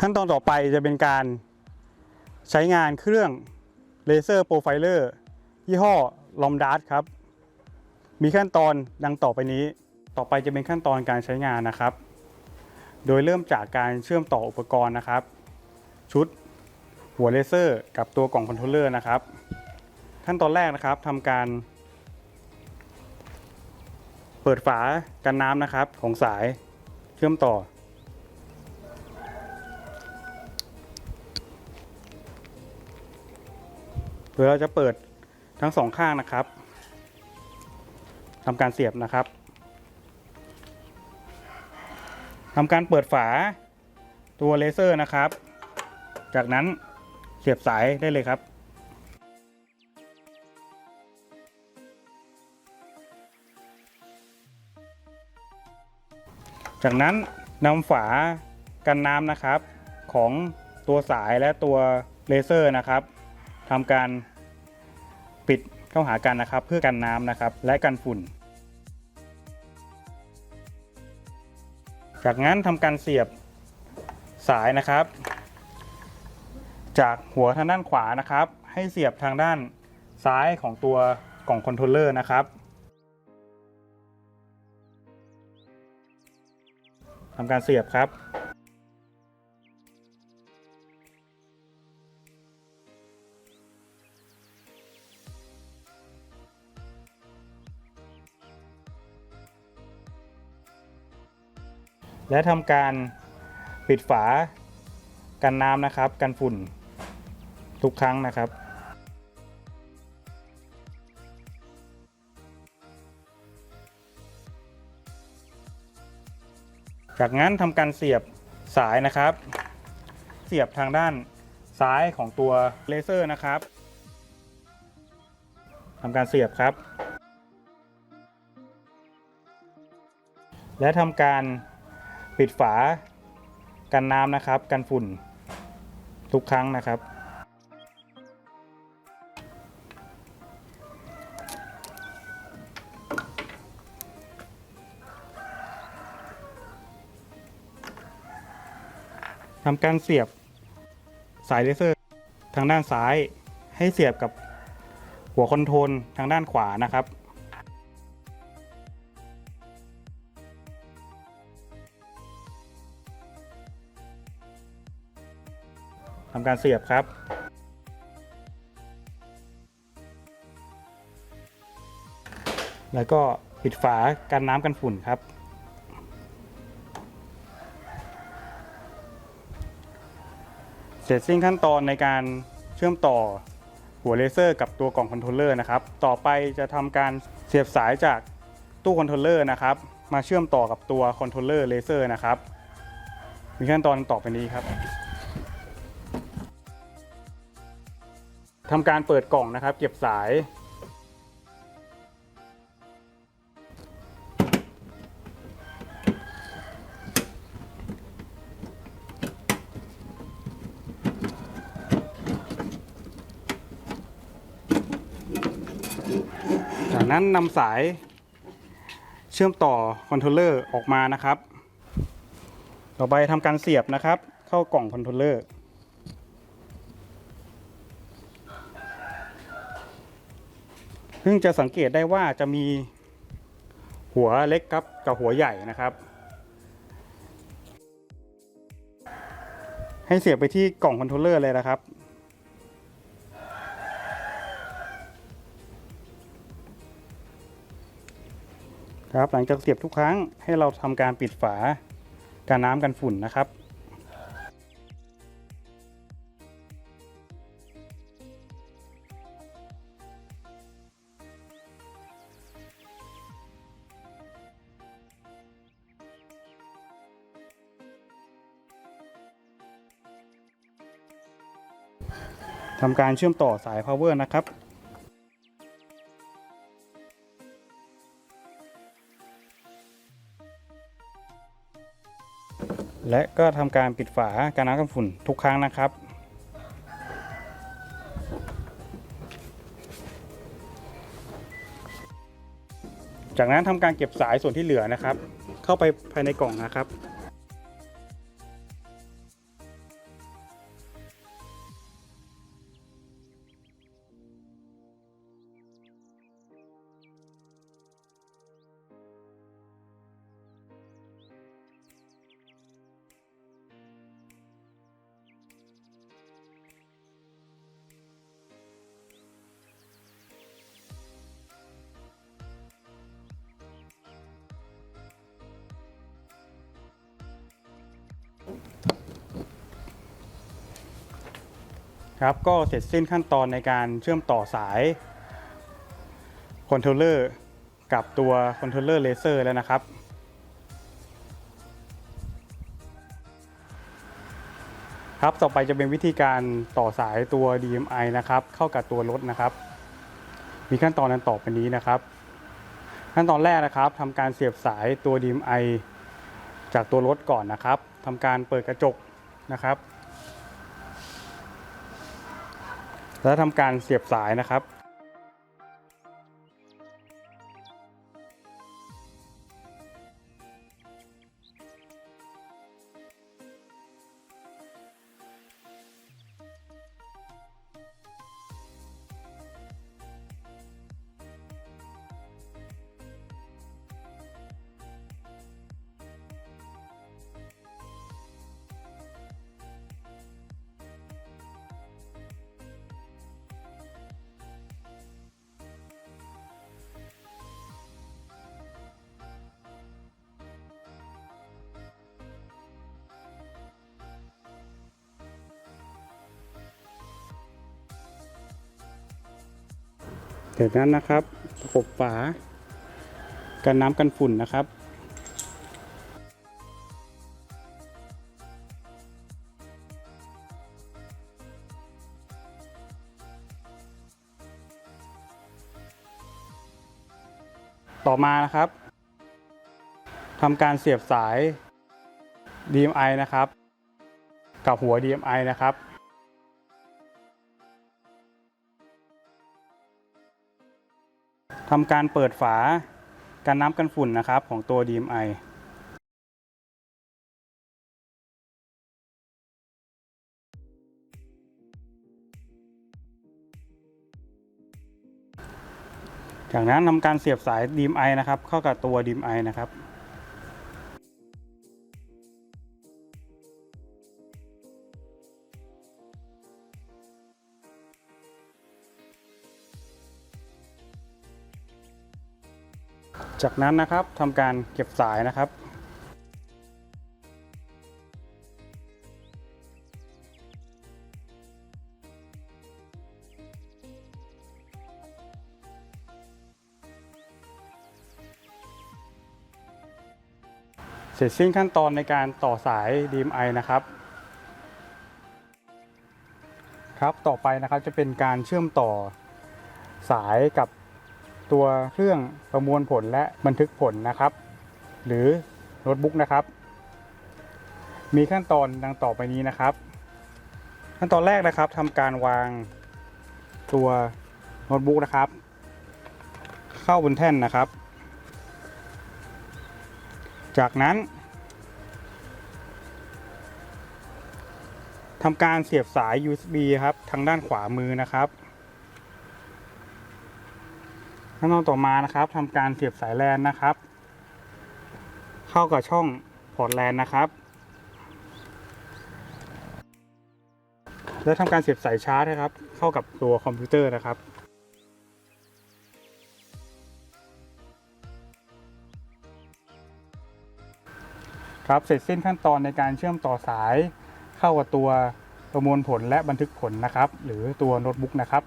ขั้นตอนต่อไปจะเป็นการใช้งานเครื่องเลเซอร์โปรไฟเลอร์ยี่ห้อลอมดาร์ครับ มีขั้นตอนดังต่อไปนี้ ต่อไปจะเป็นขั้นตอนการใช้งานนะครับ โดยเริ่มจากการเชื่อมต่ออุปกรณ์นะครับ ชุดหัวเลเซอร์กับตัวกล่องคอนโทรลเลอร์นะครับ ขั้นตอนแรกนะครับทำการ เปิดฝากันน้ำนะครับของสายเชื่อมต่อ โดยเราจะเปิดทั้งสองข้างนะครับทำการเสียบนะครับทำการเปิดฝาตัวเลเซอร์นะครับ จากนั้นเสียบสายได้เลยครับจากนั้นนำฝากันน้ำนะครับของตัวสายและตัวเลเซอร์นะครับ ทำการปิดเข้าหากันนะครับ เพื่อกันน้ำนะครับ และกันฝุ่น จากนั้นทำการเสียบสายนะครับ จากหัวทางด้านขวานะครับ ให้เสียบทางด้านซ้ายของตัวกล่องคอนโทรลเลอร์นะครับทำการเสียบครับ และทำการปิดฝากันน้ำนะครับ กันฝุ่นทุกครั้งนะครับ จากนั้นทำการเสียบสายนะครับ เสียบทางด้านซ้ายของตัวเลเซอร์นะครับทำการเสียบครับ และทำการ ปิดฝากันน้ำนะครับ กันฝุ่นทุกครั้งนะครับ ทำการเสียบสายเลเซอร์ทางด้านซ้ายให้เสียบกับหัวคอนโทรลทางด้านขวานะครับ ทำการเสียบครับแล้วก็ปิดฝากันน้ำกันฝุ่นครับ เสร็จสิ้นขั้นตอนในการเชื่อมต่อหัวเลเซอร์กับตัวกล่องคอนโทรลเลอร์นะครับ ต่อไปจะทำการเสียบสายจากตู้คอนโทรลเลอร์นะครับ มาเชื่อมต่อกับตัวคอนโทรลเลอร์เลเซอร์นะครับ มีขั้นตอนต่อไปนี้ครับ ทำการเปิดกล่องนะครับ เก็บสาย จากนั้นนำสายเชื่อมต่อคอนโทรลเลอร์ออกมานะครับ ต่อไปทำการเสียบนะครับ เข้ากล่องคอนโทรลเลอร์ ซึ่งจะสังเกตได้ว่าจะมีหัวเล็กครับกับหัวใหญ่นะครับ ให้เสียบไปที่กล่องคอนโทรลเลอร์เลยนะครับ ครับหลังจากเสียบทุกครั้งให้เราทำการปิดฝาการน้ำกันฝุ่นนะครับ ทำการเชื่อมต่อสาย power นะครับ และก็ทำการปิดฝาการน้ำกันฝุ่นทุกครั้งนะครับ จากนั้นทำการเก็บสายส่วนที่เหลือนะครับ เข้าไปภายในกล่องนะครับ ครับก็เสร็จสิ้นขั้นตอนในการเชื่อมต่อสายคอนโทรลเลอร์กับตัวคอนโทรลเลอร์เลเซอร์แล้วนะครับ ครับต่อไปจะเป็นวิธีการต่อสายตัว DMI นะครับ เข้ากับตัวรถนะครับ มีขั้นตอนนั้นต่อไปนี้นะครับ ขั้นตอนแรกนะครับทำการเสียบสายตัว DMI จากตัวรถก่อนนะครับทำการเปิดกระจกนะครับ แล้วทำการเสียบสายนะครับ จากนั้นนะครับประกบฝา กันน้ำกันฝุ่นนะครับ ต่อมานะครับทำการเสียบสาย DMI นะครับ กับหัว DMI นะครับ ทำการเปิดฝากันน้ำกันฝุ่นนะครับของตัว DMI จากนั้นทำการเสียบสาย DMI นะครับ เข้ากับตัว DMI นะครับ จากนั้นนะครับทำการเก็บสายนะครับ เสร็จสิ้นขั้นตอนในการต่อสาย DMI นะครับ ครับต่อไปนะครับจะเป็นการเชื่อมต่อสายกับ ตัวเครื่องประมวลผลและบันทึกผลนะครับ หรือโน้ตบุ๊กนะครับ มีขั้นตอนดังต่อไปนี้นะครับ ขั้นตอนแรกนะครับทำการวางตัวโน้ตบุ๊กนะครับ เข้าบนแท่นนะครับ จากนั้นทำการเสียบสาย USB ครับ ทางด้านขวามือนะครับ ขั้นตอนต่อมานะครับทำการเสียบสายแลนนะครับ เข้ากับช่องพอร์ตแลนนะครับ แล้วทำการเสียบสายชาร์จนะครับ เข้ากับตัวคอมพิวเตอร์นะครับครับเสร็จสิ้นขั้นตอนในการเชื่อมต่อสายเข้ากับตัวประมวลผลและบันทึกผลนะครับ หรือตัวโน้ตบุ๊กนะครับ